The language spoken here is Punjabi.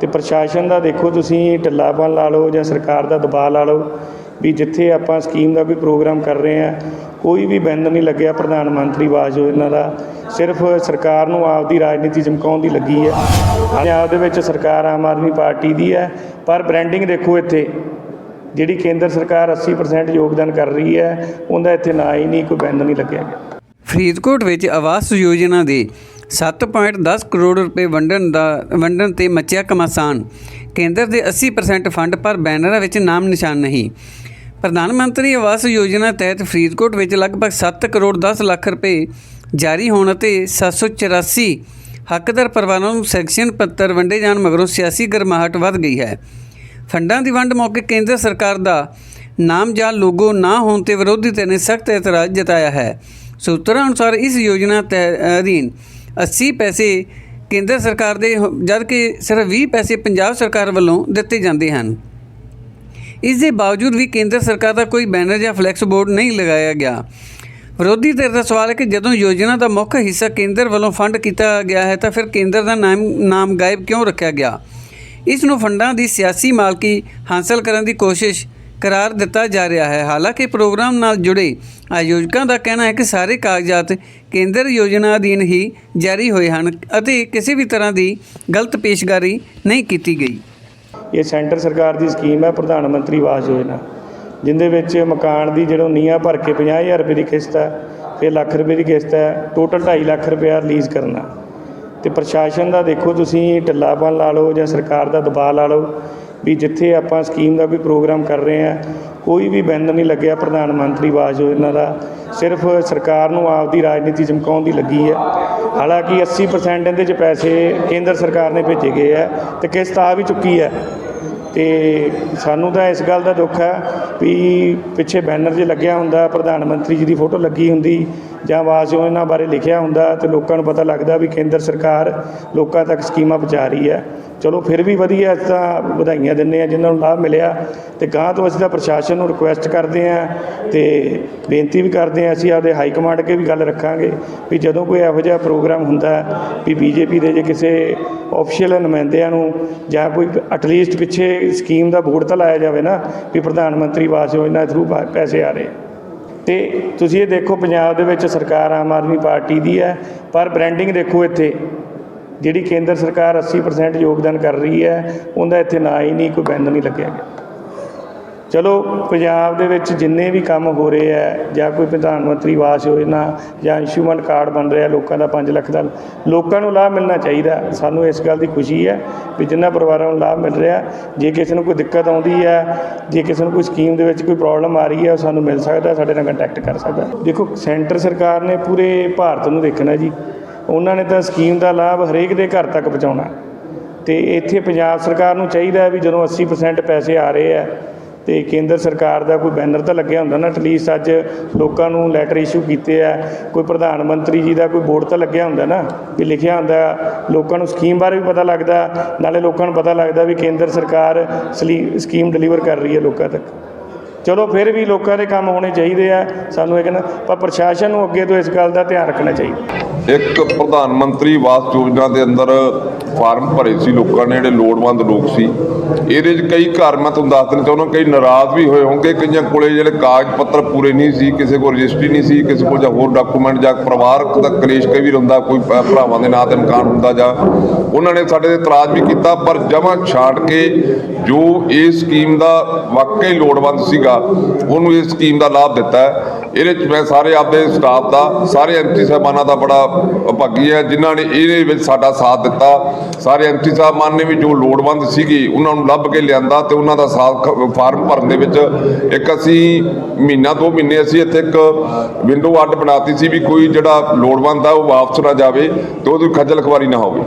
ਤੇ ਪ੍ਰਸ਼ਾਸਨ ਦਾ ਦੇਖੋ ਤੁਸੀਂ ਢਿੱਲਾਪਨ ਲਾ ਲਓ ਜਾਂ ਸਰਕਾਰ ਦਾ ਦਬਾਅ ਲਾ ਲਓ ਵੀ ਜਿੱਥੇ ਆਪਾਂ ਸਕੀਮ ਦਾ ਕੋਈ ਪ੍ਰੋਗਰਾਮ ਕਰ ਰਹੇ ਆ ਕੋਈ ਵੀ ਬੈਨਰ ਨਹੀਂ ਲੱਗਿਆ ਪ੍ਰਧਾਨ ਮੰਤਰੀ ਆਵਾਸ ਯੋਜਨਾ ਦਾ। ਸਿਰਫ ਸਰਕਾਰ ਨੂੰ ਆਪਦੀ ਰਾਜਨੀਤੀ ਚਮਕਾਉਣ ਦੀ ਲੱਗੀ ਹੈ। ਪੰਜਾਬ ਦੇ ਵਿੱਚ ਸਰਕਾਰ ਆਮ ਆਦਮੀ ਪਾਰਟੀ ਦੀ ਹੈ, ਪਰ ਬ੍ਰਾਂਡਿੰਗ ਦੇਖੋ ਇੱਥੇ, ਜਿਹੜੀ ਕੇਂਦਰ ਸਰਕਾਰ 80% ਯੋਗਦਾਨ ਕਰ ਰਹੀ ਹੈ, ਉਹਦਾ ਇੱਥੇ ਨਾ ਹੀ ਨਹੀਂ, ਕੋਈ ਬੈਨਰ ਨਹੀਂ ਲੱਗਿਆ। ਗਿਆ ਫਰੀਦਕੋਟ ਵਿੱਚ ਆਵਾਸ ਯੋਜਨਾ ਦੇ 7.10 ਕਰੋੜ ਰੁਪਏ ਵੰਡਣ ਦਾ, ਵੰਡਣ ਤੇ ਮਚਿਆ ਕਮਾਸਾਨ। ਕੇਂਦਰ ਦੇ 80% ਫੰਡ ਪਰ ਬੈਨਰਾਂ ਵਿੱਚ ਨਾਮ ਨਿਸ਼ਾਨ ਨਹੀਂ। ਪ੍ਰਧਾਨ ਮੰਤਰੀ ਆਵਾਸ ਯੋਜਨਾ ਤਹਿਤ ਫਰੀਦਕੋਟ ਵਿੱਚ ਲਗਭਗ 7 ਕਰੋੜ 10 ਲੱਖ ਰੁਪਏ ਜਾਰੀ ਹੋਣ ਅਤੇ 784 ਹੱਕਦਾਰ ਪਰਿਵਾਰਾਂ ਨੂੰ ਸੈਕਸ਼ਨ ਪੱਤਰ ਵੰਡੇ ਜਾਣ ਮਗਰੋਂ ਸਿਆਸੀ ਗਰਮਾਹਟ ਵੱਧ ਗਈ ਹੈ। ਫੰਡਾਂ ਦੀ ਵੰਡ ਮੌਕੇ ਕੇਂਦਰ ਸਰਕਾਰ ਦਾ ਨਾਮ ਜਾਂ ਲੋਗੋ ਨਾ ਹੋਣ ਤੇ ਵਿਰੋਧੀ ਧਿਰ ਨੇ ਸਖਤ ਇਤਰਾਜ਼ ਜਤਾਇਆ ਹੈ। ਸੂਤਰਾਂ ਅਨੁਸਾਰ ਇਸ ਯੋਜਨਾ ਤਹਿ, ਅਧੀਨ 80 ਪੈਸੇ ਕੇਂਦਰ ਸਰਕਾਰ ਦੇ ਹੋ- ਜਦ ਕਿ ਸਿਰਫ 20 ਪੈਸੇ ਪੰਜਾਬ ਸਰਕਾਰ ਵੱਲੋਂ ਦਿੱਤੇ ਜਾਂਦੇ ਹਨ। ਇਸ ਦੇ ਬਾਵਜੂਦ ਵੀ ਕੇਂਦਰ ਸਰਕਾਰ ਦਾ ਕੋਈ ਬੈਨਰ ਜਾਂ ਫਲੈਕਸ ਬੋਰਡ ਨਹੀਂ ਲਗਾਇਆ ਗਿਆ। ਵਿਰੋਧੀ ਧਿਰ ਦਾ ਸਵਾਲ ਹੈ ਕਿ ਜਦੋਂ ਯੋਜਨਾ ਦਾ ਮੁੱਖ ਹਿੱਸਾ ਕੇਂਦਰ ਵੱਲੋਂ ਫੰਡ ਕੀਤਾ ਗਿਆ ਹੈ ਤਾਂ ਫਿਰ ਕੇਂਦਰ ਦਾ ਨਾਮ ਨਾਮ ਗਾਇਬ ਕਿਉਂ ਰੱਖਿਆ ਗਿਆ? ਇਸ ਨੂੰ ਫੰਡਾਂ ਦੀ ਸਿਆਸੀ ਮਾਲਕੀ ਹਾਸਲ ਕਰਨ ਦੀ ਕੋਸ਼ਿਸ਼ ਕਰਾਰ ਦਿੱਤਾ ਜਾ ਰਿਹਾ ਹੈ। ਹਾਲਾਂਕਿ ਪ੍ਰੋਗਰਾਮ ਨਾਲ ਜੁੜੇ ਆਯੋਜਕਾਂ ਦਾ ਕਹਿਣਾ ਹੈ ਕਿ ਸਾਰੇ ਕਾਗਜ਼ਾਤ ਕੇਂਦਰ ਯੋਜਨਾ ਅਧੀਨ ਹੀ ਜਾਰੀ ਹੋਏ ਹਨ ਅਤੇ ਕਿਸੇ ਵੀ ਤਰ੍ਹਾਂ ਦੀ ਗਲਤ ਪੇਸ਼ਕਾਰੀ ਨਹੀਂ ਕੀਤੀ ਗਈ। ਇਹ ਸੈਂਟਰ ਸਰਕਾਰ ਦੀ ਸਕੀਮ ਹੈ, ਪ੍ਰਧਾਨ ਮੰਤਰੀ ਆਵਾਸ ਯੋਜਨਾ, ਜਿੰਦੇ ਵਿੱਚ ਮਕਾਨ ਦੀ ਜਿਹੜੋਂ ਨੀਹਾਂ ਭਰ ਕੇ 50000 ਰੁਪਏ ਦੀ ਕਿਸ਼ਤ ਹੈ ਫਿਰ ਲੱਖ ਰੁਪਏ ਦੀ ਕਿਸ਼ਤ ਹੈ, ਟੋਟਲ 2.5 ਲੱਖ ਰੁਪਏ ਰਿਲੀਜ਼ ਕਰਨਾ। ਤੇ ਪ੍ਰਸ਼ਾਸਨ ਦਾ ਦੇਖੋ ਤੁਸੀਂ ਢਿੱਲਾਪਨ ਲਾ ਲਓ ਜਾਂ ਸਰਕਾਰ ਦਾ ਦਬਾਅ ਲਾ ਲਓ ਵੀ ਜਿੱਥੇ ਆਪਾਂ ਸਕੀਮ ਦਾ ਕੋਈ ਪ੍ਰੋਗਰਾਮ ਕਰ ਰਹੇ ਆ ਕੋਈ ਵੀ ਬੈਨਰ ਨਹੀਂ ਲੱਗਿਆ ਪ੍ਰਧਾਨ ਮੰਤਰੀ ਆਵਾਸ ਯੋਜਨਾ ਦਾ, ਸਿਰਫ ਸਰਕਾਰ ਨੂੰ ਆਪਦੀ ਰਾਜਨੀਤੀ ਚਮਕਾਉਣ ਦੀ ਲੱਗੀ ਹੈ। ਹਾਲਾਂਕਿ 80% ਇਹਦੇ 'ਚ ਪੈਸੇ ਕੇਂਦਰ ਸਰਕਾਰ ਨੇ ਭੇਜੇ ਗਏ ਆ ਤੇ ਕਿਸ਼ਤ ਆ ਵੀ ਚੁੱਕੀ ਹੈ। ਤੇ ਸਾਨੂੰ ਤਾਂ ਇਸ ਗੱਲ ਦਾ ਦੁੱਖ ਹੈ ਵੀ ਪਿੱਛੇ ਬੈਨਰ ਜੇ ਲੱਗਿਆ ਹੁੰਦਾ, ਪ੍ਰਧਾਨ ਮੰਤਰੀ ਜੀ ਦੀ ਫੋਟੋ ਲੱਗੀ ਹੁੰਦੀ ਜਾਂ ਆਵਾਸ ਯੋਜਨਾ ਬਾਰੇ ਲਿਖਿਆ ਹੁੰਦਾ ਤੇ ਲੋਕਾਂ ਨੂੰ ਪਤਾ ਲੱਗਦਾ ਵੀ ਕੇਂਦਰ ਸਰਕਾਰ ਲੋਕਾਂ ਤੱਕ ਸਕੀਮਾਂ ਪਹੁੰਚਾ ਰਹੀ ਹੈ। ਚਲੋ ਫਿਰ ਵੀ ਵਧੀਆ ਅਸੀਂ ਤਾਂ ਵਧਾਈਆਂ ਦਿੰਦੇ ਆ ਜਿਨ੍ਹਾਂ ਨੂੰ ਲਾਭ ਮਿਲਿਆ ਤੇ ਗਾਂ ਤੋਂ ਅਸੀਂ ਤਾਂ ਪ੍ਰਸ਼ਾਸਨ ਨੂੰ ਰਿਕੁਐਸਟ ਕਰਦੇ ਆ ਤੇ ਬੇਨਤੀ ਵੀ ਕਰਦੇ ਆ ਅਸੀਂ ਆਪਦੇ ਹਾਈ ਕਮਾਂਡ ਅੱਗੇ ਵੀ ਗੱਲ ਰੱਖਾਂਗੇ ਵੀ ਜਦੋਂ ਕੋਈ ਇਹੋ ਜਿਹਾ ਪ੍ਰੋਗਰਾਮ ਹੁੰਦਾ ਹੈ, ਵੀ ਬੀਜੇਪੀ ਦੇ ਜੇ ਕਿਸੇ ਆਫੀਸ਼ੀਅਲ ਨੁਮਾਇੰਦਿਆਂ ਨੂੰ ਜਾਂ ਕੋਈ ਐਟਲੀਸਟ ਪਿੱਛੇ ਸਕੀਮ ਦਾ ਬੋਰਡ ਤਾਂ ਲਾਇਆ ਜਾਵੇ ਨਾ ਵੀ ਪ੍ਰਧਾਨ ਮੰਤਰੀ ਆਵਾਸ ਯੋਜਨਾ ਥਰੂ ਪੈਸੇ ਆ ਰਹੇ। ਤੇ ਤੁਸੀਂ ਇਹ ਦੇਖੋ ਪੰਜਾਬ ਦੇ ਵਿੱਚ ਸਰਕਾਰ ਆਮ ਆਦਮੀ ਪਾਰਟੀ ਦੀ ਹੈ ਪਰ ਬ੍ਰਾਂਡਿੰਗ ਦੇਖੋ ਇੱਥੇ। ਜਿਹੜੀ ਕੇਂਦਰ ਸਰਕਾਰ 80% ਯੋਗਦਾਨ ਕਰ ਰਹੀ ਹੈ, ਉਹਦਾ ਇੱਥੇ ਨਾ ਹੀ ਨਹੀਂ, ਕੋਈ ਬੈਨਰ ਨਹੀਂ ਲੱਗਿਆ ਗਿਆ। ਚਲੋ, ਪੰਜਾਬ ਦੇ ਵਿੱਚ ਜਿੰਨੇ ਵੀ ਕੰਮ ਹੋ ਰਹੇ ਹੈ, ਜਾਂ ਕੋਈ ਪ੍ਰਧਾਨ ਮੰਤਰੀ ਆਵਾਸ ਯੋਜਨਾ, ਜਾਂ ਅੰਸ਼ੂਮਨ ਕਾਰਡ ਬਣ ਰਿਹਾ ਲੋਕਾਂ ਦਾ 5 ਲੱਖ ਦਾ, ਲੋਕਾਂ ਨੂੰ ਲਾਭ ਮਿਲਣਾ ਚਾਹੀਦਾ। ਸਾਨੂੰ ਇਸ ਗੱਲ ਦੀ ਖੁਸ਼ੀ ਹੈ ਵੀ ਜਿੰਨਾ ਪਰਿਵਾਰਾਂ ਨੂੰ ਲਾਭ ਮਿਲ ਰਿਹਾ, ਜੇ ਕਿਸੇ ਨੂੰ ਕੋਈ ਦਿੱਕਤ ਆਉਂਦੀ ਹੈ, ਜੇ ਕਿਸੇ ਨੂੰ ਕੋਈ ਸਕੀਮ ਦੇ ਵਿੱਚ ਕੋਈ ਪ੍ਰੋਬਲਮ ਆ ਰਹੀ ਹੈ, ਉਹ ਸਾਨੂੰ ਮਿਲ ਸਕਦਾ, ਸਾਡੇ ਨਾਲ ਕੰਟੈਕਟ ਕਰ ਸਕਦਾ। ਦੇਖੋ, ਸੈਂਟਰ ਸਰਕਾਰ ਨੇ ਪੂਰੇ ਭਾਰਤ ਨੂੰ ਦੇਖਣਾ ਜੀ। ਉਹਨਾਂ ਨੇ ਤਾਂ ਸਕੀਮ ਦਾ ਲਾਭ ਹਰੇਕ ਦੇ ਘਰ ਤੱਕ ਪਹੁੰਚਾਉਣਾ। ਤੇ ਇੱਥੇ ਪੰਜਾਬ ਸਰਕਾਰ ਨੂੰ ਚਾਹੀਦਾ ਹੈ ਵੀ ਜਦੋਂ 80% ਪੈਸੇ ਆ ਰਹੇ ਆ ਤੇ ਕੇਂਦਰ ਸਰਕਾਰ ਦਾ ਕੋਈ ਬੈਨਰ ਤਾਂ ਲੱਗਿਆ ਹੁੰਦਾ ਨਾ, ਐਟਲੀਸਟ ਅੱਜ ਲੋਕਾਂ ਨੂੰ ਲੈਟਰ ਇਸ਼ੂ ਕੀਤੇ ਆ, ਕੋਈ ਪ੍ਰਧਾਨ ਮੰਤਰੀ ਜੀ ਦਾ ਕੋਈ ਬੋਰਡ ਤਾਂ ਲੱਗਿਆ ਹੁੰਦਾ ਨਾ, ਵੀ ਲਿਖਿਆ ਹੁੰਦਾ, ਲੋਕਾਂ ਨੂੰ ਸਕੀਮ ਬਾਰੇ ਵੀ ਪਤਾ ਲੱਗਦਾ, ਨਾਲੇ ਲੋਕਾਂ ਨੂੰ ਪਤਾ ਲੱਗਦਾ ਵੀ ਕੇਂਦਰ ਸਰਕਾਰ ਸਲੀ- ਸਕੀਮ ਡਿਲੀਵਰ ਕਰ ਰਹੀ ਹੈ ਲੋਕਾਂ ਤੱਕ। ਚਲੋ ਫਿਰ ਵੀ ਲੋਕਾਂ ਦੇ ਕੰਮ ਹੋਣੇ ਚਾਹੀਦੇ ਆ, ਸਾਨੂੰ ਇਹ ਕਹਿੰਦਾ, ਪਰ ਪ੍ਰਸ਼ਾਸਨ ਨੂੰ ਅੱਗੇ ਤੋਂ ਇਸ ਗੱਲ ਦਾ ਧਿਆਨ ਰੱਖਣਾ ਚਾਹੀਦਾ। ਇੱਕ ਪ੍ਰਧਾਨ ਮੰਤਰੀ ਆਵਾਸ ਯੋਜਨਾ ਦੇ ਅੰਦਰ ਫਾਰਮ ਭਰੇ ਸੀ ਲੋਕਾਂ ਨੇ, ਜਿਹੜੇ ਲੋੜਵੰਦ ਲੋਕ ਸੀ। ਇਹਦੇ 'ਚ ਕਈ ਘਰ ਮੈਂ ਤੁਹਾਨੂੰ ਦੱਸ ਦੇਣਾ ਚਾਹੁੰਦਾ, ਕਈ ਨਾਰਾਜ਼ ਵੀ ਹੋਏ ਹੋਣਗੇ, ਕਈਆਂ ਕੋਲੇ ਜਿਹੜੇ ਕਾਗਜ਼ ਪੱਤਰ ਪੂਰੇ ਨਹੀਂ ਸੀ, ਕਿਸੇ ਕੋਲ ਰਜਿਸਟਰੀ ਨਹੀਂ ਸੀ, ਕਿਸੇ ਕੋਲ ਜਾਂ ਹੋਰ ਡਾਕੂਮੈਂਟ ਜਾਂ ਪਰਿਵਾਰਕ ਦਾ ਕਲੇਸ਼ ਕਈ ਵੀ ਹੁੰਦਾ, ਕੋਈ ਭਰਾਵਾਂ ਦੇ ਨਾਂ ਤੇ ਮਕਾਨ ਹੁੰਦਾ ਜਾਂ ਉਹਨਾਂ ਨੇ ਸਾਡੇ ਤੇ ਇਤਰਾਜ਼ ਵੀ ਕੀਤਾ, ਪਰ ਜਮਾਂ ਛਾਂਟ ਕੇ ਜੋ ਇਹ ਸਕੀਮ ਦਾ ਵਾਕਈ ਲੋੜਵੰਦ ਸੀਗਾ ਉਹਨੂੰ ਇਸ ਸਕੀਮ ਦਾ ਲਾਭ ਦਿੱਤਾ ਹੈ। ਇਹਦੇ ਚ ਮੈਂ ਸਾਰੇ ਆਪਦੇ ਸਟਾਫ ਦਾ, ਸਾਰੇ ਐਮਪੀ ਸਾਹਿਬਾਨਾਂ ਦਾ ਬੜਾ ਭਾਗੀ ਹੈ, ਜਿਨ੍ਹਾਂ ਨੇ ਇਹਦੇ ਵਿੱਚ ਸਾਡਾ ਸਾਥ ਦਿੱਤਾ। ਸਾਰੇ ਐਮਪੀ ਸਾਹਿਬਾਨ ਨੇ ਵੀ ਜੋ ਲੋੜਵੰਦ ਸੀਗੀ, ਉਹਨਾਂ ਨੂੰ ਲੱਭ ਕੇ ਲਿਆਂਦਾ ਤੇ ਉਹਨਾਂ ਦਾ ਸਾਥ ਫਾਰਮ ਭਰਨ ਦੇ ਵਿੱਚ ਇੱਕ ਅਸੀਂ ਮਹੀਨਾ, ਦੋ ਮਹੀਨੇ ਅਸੀਂ ਇੱਥੇ ਇੱਕ ਵਿੰਡੋ ਅੱਡ ਬਣਾਤੀ ਸੀ ਵੀ ਕੋਈ ਜਿਹੜਾ ਲੋੜਵੰਦ ਆ, ਉਹ ਵਾਪਸ ਨਾ ਜਾਵੇ ਤੇ ਉਹਦੀ ਖੱਜਲ ਖਵਾਰੀ ਨਾ ਹੋਵੇ।